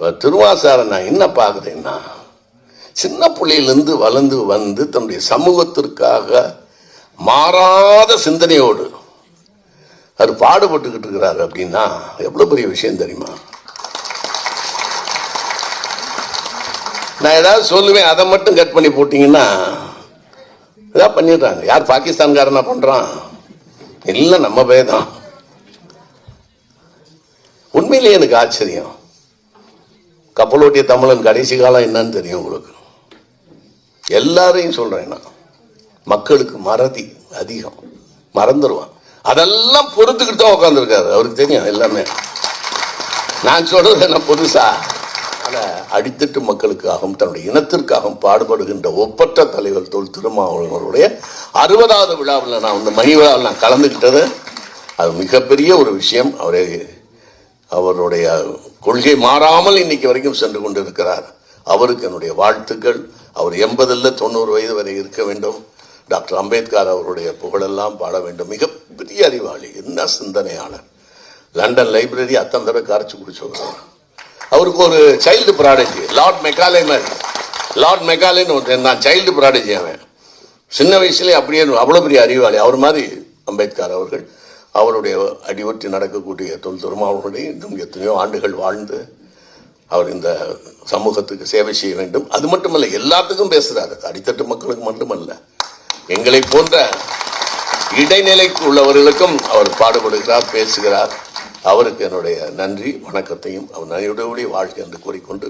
இப்போ திருவாசாரன் நான் என்ன பார்க்குறேன்னா சின்ன பிள்ளையிலேருந்து வளர்ந்து வந்து தன்னுடைய சமூகத்திற்காக மாறாத சிந்தனையோடு அவர் பாடுபட்டுக்கிட்டு இருக்கிறாரு அப்படின்னா எவ்வளோ பெரிய விஷயம் தெரியுமா? நான் ஏதாவது சொல்லுவேன் அதை மட்டும் கட் பண்ணி போட்டிங்கன்னா இதாக பண்ணிடுறாங்க. யார் பாகிஸ்தான்காரனா பண்ணுறான் இல்லை நம்ம பேதான் உண்மையிலேயே எனக்கு ஆச்சரியம். கப்பலோட்டிய தமிழன் கடைசி காலம் என்னன்னு தெரியும் உங்களுக்கு. எல்லாரையும் சொல்றேன் நான். மக்களுக்கு மறதி அதிகம். மறந்துடுவான் அதெல்லாம் பொறுத்துக்கிட்டு தான் உட்காந்துருக்காரு அவருக்கு தெரியும் எல்லாமே. நான் சொல்றது என்ன புதுசா? ஆனா அடித்தட்டு மக்களுக்காகவும் தன்னுடைய இனத்திற்காகவும் பாடுபடுகின்ற ஒப்பற்ற தலைவர் தொல் திருமாவளவர்களுடைய அறுபதாவது விழாவில் நான் இந்த மணி விழாவில் நான் கலந்துக்கிட்டது. அது மிகப்பெரிய ஒரு விஷயம். அவரை அவருடைய கொள்கை மாறாமல் இன்னைக்கு வரைக்கும் சென்று கொண்டிருக்கிறார். அவருக்கு என்னுடைய வாழ்த்துக்கள். அவர் எண்பதில் தொண்ணூறு வயது வரை இருக்க வேண்டும். டாக்டர் அம்பேத்கர் அவருடைய புகழெல்லாம் பாட வேண்டும். மிகப்பெரிய அறிவாளி என்ன சிந்தனையாளர். லண்டன் லைப்ரரி அத்தனை தடவை கரைச்சி குடிச்சவர் அவருக்கு ஒரு சைல்டு ப்ராடஜி லார்ட் மெக்காலே மாதிரி லார்ட் மெக்காலேன்னு ஒருத்தன் நான் சைல்டு ப்ராடஜி அவன். சின்ன வயசுலேயே அப்படியே அவ்வளோ பெரிய அறிவாளி. அவர் மாதிரி அம்பேத்கர் அவர்கள் அவருடைய அடிவற்றி நடக்கக்கூடிய தொல் திருமாவர்களுடைய இன்னும் எத்தனையோ ஆண்டுகள் வாழ்ந்து அவர் இந்த சமூகத்துக்கு சேவை செய்ய வேண்டும். அது மட்டுமல்ல எல்லாத்துக்கும் பேசுகிறார் அடித்தட்டு மக்களுக்கு மட்டுமல்ல. எங்களை போன்ற இடைநிலைக்கு உள்ளவர்களுக்கும் அவர் பாடுபடுகிறார் பேசுகிறார். அவருக்கு என்னுடைய நன்றி வணக்கத்தையும் அவர் நன்றியுடைய வாழ்க்கை என்று கூறிக்கொண்டு